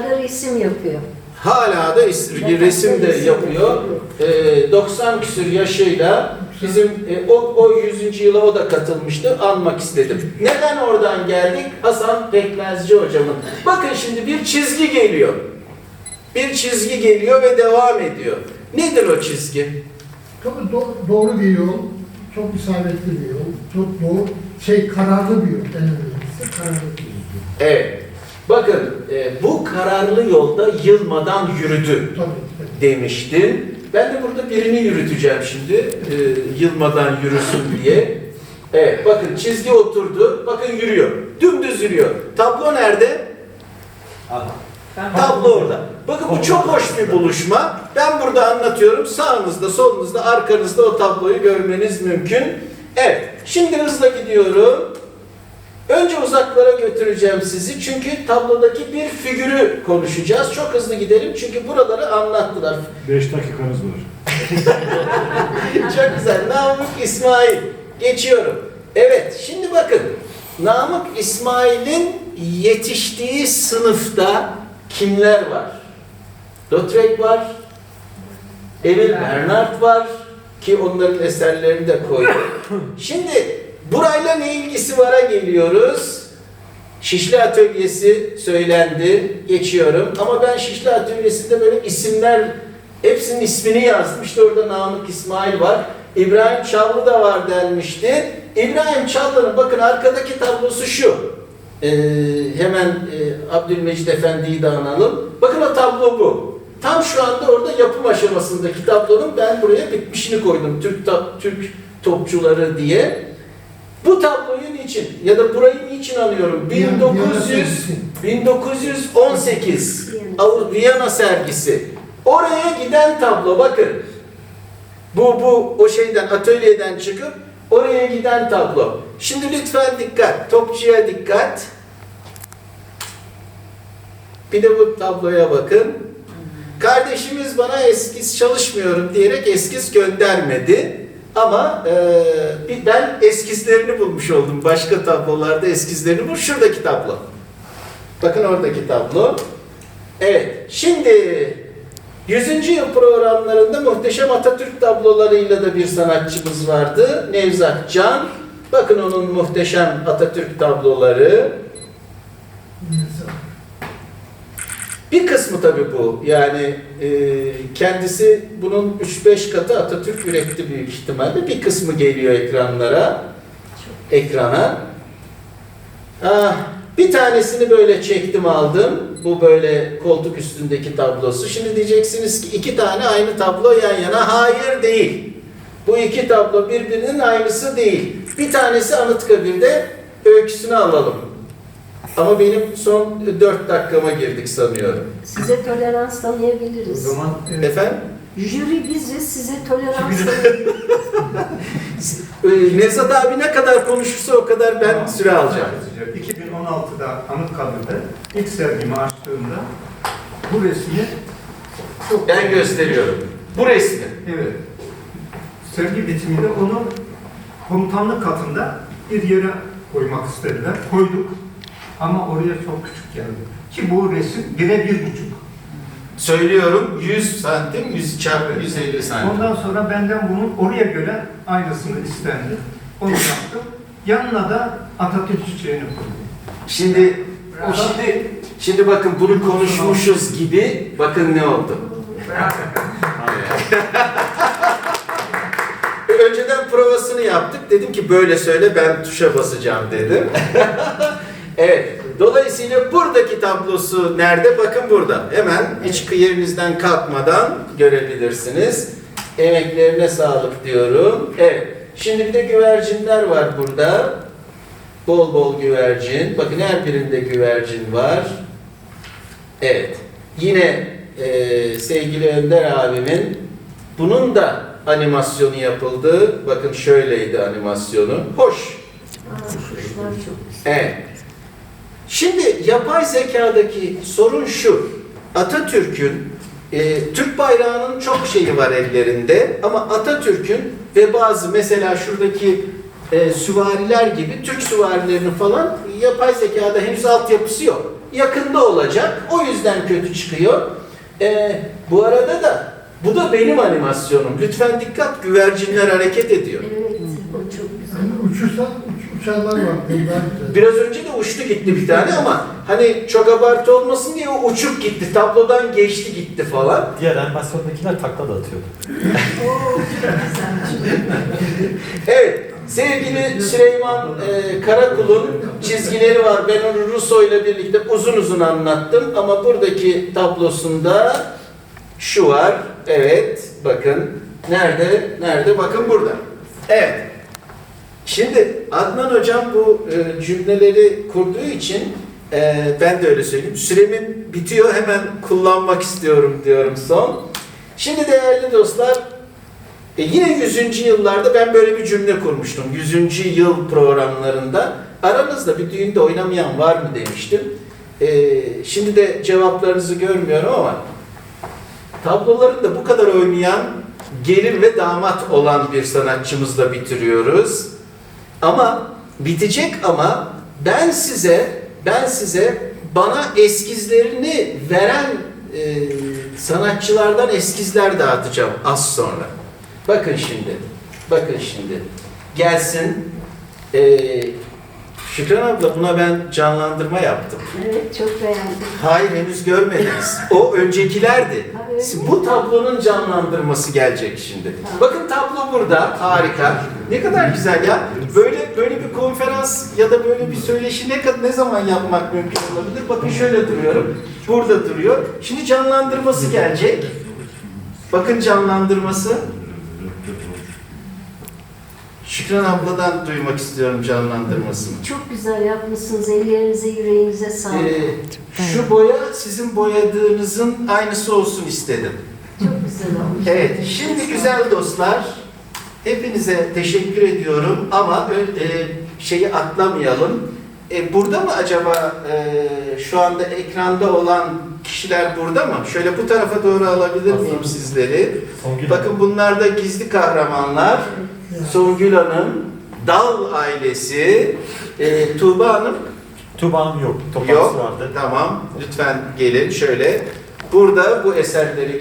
da resim yapıyor. Hala da is- resim de yapıyor. Ee, 90 küsur yaşıyla bizim e, o, o 100. yıla o da katılmıştı. Anmak istedim. Neden oradan geldik? Hasan Pekmezci hocamın. Bakın şimdi bir çizgi geliyor. Bir çizgi geliyor ve devam ediyor. Nedir o çizgi? Çok do- doğru bir yol, çok isabetli bir yol, çok doğru, şey kararlı bir yol, en önemlisi kararlı bir yol. Evet. Bakın e, bu kararlı yolda yılmadan yürüdü. Demiştin. Ben de burada birini yürüteceğim şimdi. e, yılmadan yürüsün diye. Evet bakın çizgi oturdu. Bakın yürüyor. Dümdüz yürüyor. Tablo nerede? Tablo orada. Bakın bu çok hoş bir buluşma. Ben burada anlatıyorum. Sağınızda, solunuzda, arkanızda o tabloyu görmeniz mümkün. Evet. Şimdi hızla gidiyorum. Önce uzaklara götüreceğim sizi çünkü tablodaki bir figürü konuşacağız. Çok hızlı gidelim çünkü buraları anlattılar. 5 dakikanız var. Çok güzel. Namık İsmail. Geçiyorum. Evet, şimdi bakın. Namık İsmail'in yetiştiği sınıfta kimler var? Lautrec var. Emil Bernard var. Ki onların eserlerini de koydum. Şimdi burayla ne ilgisi vara geliyoruz. Şişli Atölyesi söylendi. Geçiyorum. Ama ben Şişli Atölyesi'nde böyle isimler hepsinin ismini yazdım. İşte orada Namık İsmail var. İbrahim Çallı da var denmişti. İbrahim Çallı'nın bakın arkadaki tablosu şu. Ee, hemen e, Abdülmecid Efendi'yi de analım. Bakın o tablo bu. Tam şu anda orada yapım aşamasındaki tablonun ben buraya bitmişini koydum. Türk Türk topçuları diye. Bu tabloyu niçin ya da burayı niçin anıyorum? Viyana- 1900 Viyana sergisi. 1918 Avru- Viyana sergisi. Oraya giden tablo bakın. Bu bu o şeyden atölyeden çıkıp oraya giden tablo. Şimdi lütfen dikkat. Topçuya dikkat. Bir de bu tabloya bakın. Kardeşimiz bana eskiz çalışmıyorum diyerek eskiz göndermedi. Ama e, bir- ben eskizlerini bulmuş oldum. Başka tablolarda eskizlerini bul. Şuradaki tablo. Bakın oradaki tablo. Evet. Şimdi 100. yıl programlarında muhteşem Atatürk tablolarıyla da bir sanatçımız vardı. Nevzat Can. Bakın onun muhteşem Atatürk tabloları. Bir kısmı tabii bu. Yani e, kendisi bunun 3-5 katı Atatürk üretti büyük ihtimalle. Bir kısmı geliyor ekranlara. Ekrana. Ah, bir tanesini böyle çektim aldım. Bu böyle koltuk üstündeki tablosu. Şimdi diyeceksiniz ki iki tane aynı tablo yan yana. Hayır değil. Bu iki tablo birbirinin aynısı değil. Bir tanesi Anıtkabir'de öyküsünü alalım. Ama benim son 4 dakikama girdik sanıyorum. Size tolerans O tanıyabiliriz. zaman evet. Efendim? Jüri biziz, size tolerans tanıyabiliriz. Ee, Nevzat abi ne kadar konuşursa o kadar ben Tamam. süre alacağım. 2016'da Anıtkabir'de ilk sergimi açtığımda bu resmi çok Ben gösteriyorum. Bu resmi. Evet. Sergi bitiminde onu komutanlık katında bir yere koymak istediler. Koyduk. Ama oraya çok küçük geldi. Ki bu resim bire bir buçuk. Söylüyorum 100 santim, 100 çarpı 150 santim. Ondan sonra benden bunun oraya göre aynısını istendi. Onu yaptım. Yanına da Atatürk çiçeğini koydum. Şimdi o şimdi şimdi bakın bunu konuşmuşuz gibi bakın ne oldu. Önceden provasını yaptık. Dedim ki böyle söyle ben tuşa basacağım dedim. evet. Dolayısıyla buradaki tablosu nerede? Bakın burada. Hemen hiç yerinizden kalkmadan görebilirsiniz. Emeklerine sağlık diyorum. Evet. Şimdi bir de güvercinler var burada. Bol bol güvercin. Bakın her birinde güvercin var. Evet. Yine e, sevgili Önder abimin bunun da animasyonu yapıldı. Bakın şöyleydi animasyonu. Hoş. Aa, kuşlar çok güzel. Evet. Şimdi yapay zekadaki sorun şu. Atatürk'ün e, Türk bayrağının çok şeyi var ellerinde ama Atatürk'ün ve bazı mesela şuradaki e, süvariler gibi Türk süvarilerinin falan yapay zekada henüz altyapısı yok. yakında olacak. O yüzden kötü çıkıyor. Ee, bu arada da bu da benim animasyonum. Lütfen dikkat güvercinler hareket ediyor. Evet, o çok güzel. Yani uçursan uç, uçanlar var. Biraz önce de uçtu gitti bir tane ama hani çok abartı olmasın diye o uçup gitti. Tablodan geçti gitti falan. Diğer animasyondakiler takla da atıyordu. Evet, sevgili Süleyman e, Karakul'un çizgileri var. Ben onu Russo ile birlikte uzun uzun anlattım ama buradaki tablosunda şu var. Evet, bakın. Nerede? Nerede? Bakın burada. Evet. Şimdi Adnan Hocam bu e, cümleleri kurduğu için e, ben de öyle söyleyeyim. Süremin bitiyor hemen kullanmak istiyorum diyorum son. Şimdi değerli dostlar e yine 100. yıllarda ben böyle bir cümle kurmuştum. 100. yıl programlarında. Aranızda bir düğünde oynamayan var mı demiştim. Şimdi de cevaplarınızı görmüyorum ama tablolarında bu kadar oynayan gelin ve damat olan bir sanatçımızla bitiriyoruz. Ama bitecek ama ben size ben size bana eskizlerini veren e, sanatçılardan eskizler dağıtacağım az sonra. Bakın şimdi. Bakın şimdi. Gelsin. Ee, Şükran abla buna ben canlandırma yaptım. Evet, çok beğendim. Hayır henüz görmediniz. O öncekilerdi. Bu tablonun canlandırması gelecek şimdi. Bakın tablo burada. Harika. Ne kadar güzel ya. Böyle böyle bir konferans ya da böyle bir söyleşi ne kadar ne zaman yapmak mümkün olabilir? Bakın şöyle duruyorum. Burada duruyor. Şimdi canlandırması gelecek. Bakın canlandırması. Şükran abladan duymak istiyorum canlandırmasını. Çok güzel yapmışsınız. Ellerinize, yüreğinize sağlık. Ee, şu boya sizin boyadığınızın aynısı olsun istedim. Çok güzel olmuş. Evet, şimdi güzel dostlar, hepinize teşekkür ediyorum ama e, şeyi atlamayalım. E, burada mı acaba e, şu anda ekranda olan kişiler burada mı? Şöyle bu tarafa doğru alabilir miyim sizleri? Bakın bunlar da gizli kahramanlar. Songül Hanım, Dal ailesi, e, Tuğba Hanım Tuğba Hanım yok. Toplantısı Yok. vardı. Tamam. Lütfen gelin şöyle. Burada bu eserleri